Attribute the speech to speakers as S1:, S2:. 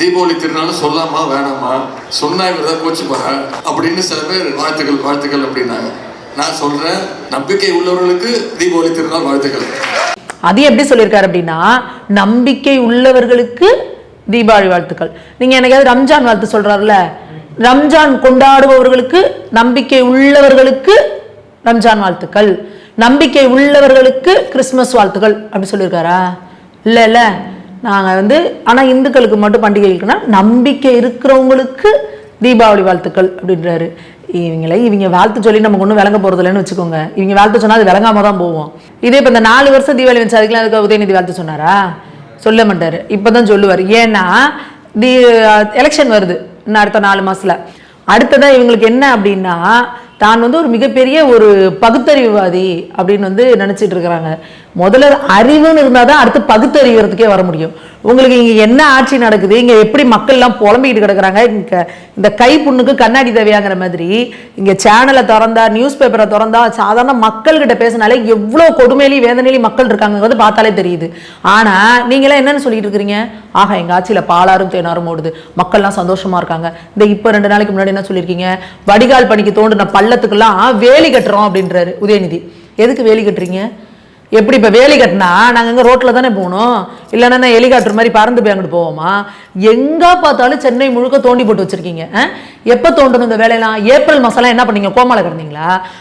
S1: தீபாவளி திருநாள் சொல்லாமா வேணாமா? சொன்னா இவர் தான் கோச்சு அப்படின்னு சில பேர் வாழ்த்துக்கள் வாழ்த்துக்கள் அப்படின்னாங்க. நான் சொல்றேன் நம்பிக்கை உள்ளவர்களுக்கு தீபாவளி திருநாள் வாழ்த்துக்கள்.
S2: அது எப்படி சொல்லியிருக்காரு அப்படின்னா நம்பிக்கை உள்ளவர்களுக்கு தீபாவளி வாழ்த்துக்கள். நீங்க எனக்காவது ரம்ஜான் வாழ்த்து சொல்றாருல ரம்ஜான் கொண்டாடுபவர்களுக்கு நம்பிக்கை உள்ளவர்களுக்கு ரம்ஜான் வாழ்த்துக்கள். நம்பிக்கை உள்ளவர்களுக்கு கிறிஸ்மஸ் வாழ்த்துக்கள். அப்படி சொல்லியிருக்காரா? இல்லை இல்லை. நாங்கள் வந்து ஆனால் இந்துக்களுக்கு மட்டும் பண்டிகைகளுக்குன்னா நம்பிக்கை இருக்கிறவங்களுக்கு தீபாவளி வாழ்த்துக்கள் அப்படின்றாரு. இவங்களை இவங்க வாழ்த்து சொல்லி நமக்கு ஒன்றும் விளங்க போகிறது இல்லைன்னு வச்சுக்கோங்க. இவங்க வாழ்த்து சொன்னால் அது விளங்காம தான் போவோம். இதே இப்போ இந்த நாலு வருஷம் தீபாவளி வந்துச்சு அதுக்கெல்லாம் அதுக்கு உதயநிதி வாழ்த்து சொன்னாரா? சொல்ல மாட்டார். இப்போ தான் சொல்லுவார். ஏன்னா தி எலெக்ஷன் வருது. இன்னும் அடுத்த நாலு மாதத்தில் அடுத்ததாக இவங்களுக்கு என்ன அப்படின்னா தான் வந்து ஒரு மிகப்பெரிய ஒரு பகுத்தறிவுவாதி அப்படின்னு வந்து நினச்சிட்டு இருக்கிறாங்க. முதல்ல அறிவுன்னு இருந்தால் தான் அடுத்து பகுத்தறிவுறதுக்கே வர முடியும். உங்களுக்கு இங்கே என்ன ஆட்சி நடக்குது? இங்கே எப்படி மக்கள்லாம் புலம்பிக்கிட்டு கிடக்குறாங்க? இங்கே இந்த கை புண்ணுக்கு கண்ணாடி தேவையாங்கிற மாதிரி இங்கே சேனலை திறந்தா நியூஸ் பேப்பரை திறந்தா சாதாரண மக்கள்கிட்ட பேசினாலே எவ்வளோ கொடுமையிலையும் வேதனையிலையும் மக்கள் இருக்காங்கிறது பார்த்தாலே தெரியுது. ஆனால் நீங்களாம் என்னென்னு சொல்லிட்டு இருக்கிறீங்க? ஆகா எங்கள் ஆட்சியில் பாலாரும் தேனாரும் ஓடுது. மக்கள்லாம் சந்தோஷமாக இருக்காங்க. இந்த இப்போ ரெண்டு நாளைக்கு முன்னாடி என்ன சொல்லியிருக்கீங்க? வடிகால் பணிக்கு தோண்டின பள்ளத்துக்கெல்லாம் வேலி கட்டுறோம் அப்படின்றாரு உதயநிதி. எதுக்கு வேலி கட்டுறீங்க? எப்படி இப்போ வேலி கட்டினா நாங்கள் எங்கே ரோட்டில் தானே போகணும்? இல்லைன்னா ஹெலிகாப்டர் மாதிரி பறந்து போய் அங்கிட்டு போவோமா? எங்கே பார்த்தாலும் சென்னை முழுக்க தோண்டி போட்டு வச்சுருக்கீங்க எப்போ தோண்டணும் இந்த வேலையெல்லாம்? ஏப்ரல் மாதம்லாம் என்ன பண்ணீங்க? கோமால கிடந்தீங்களா?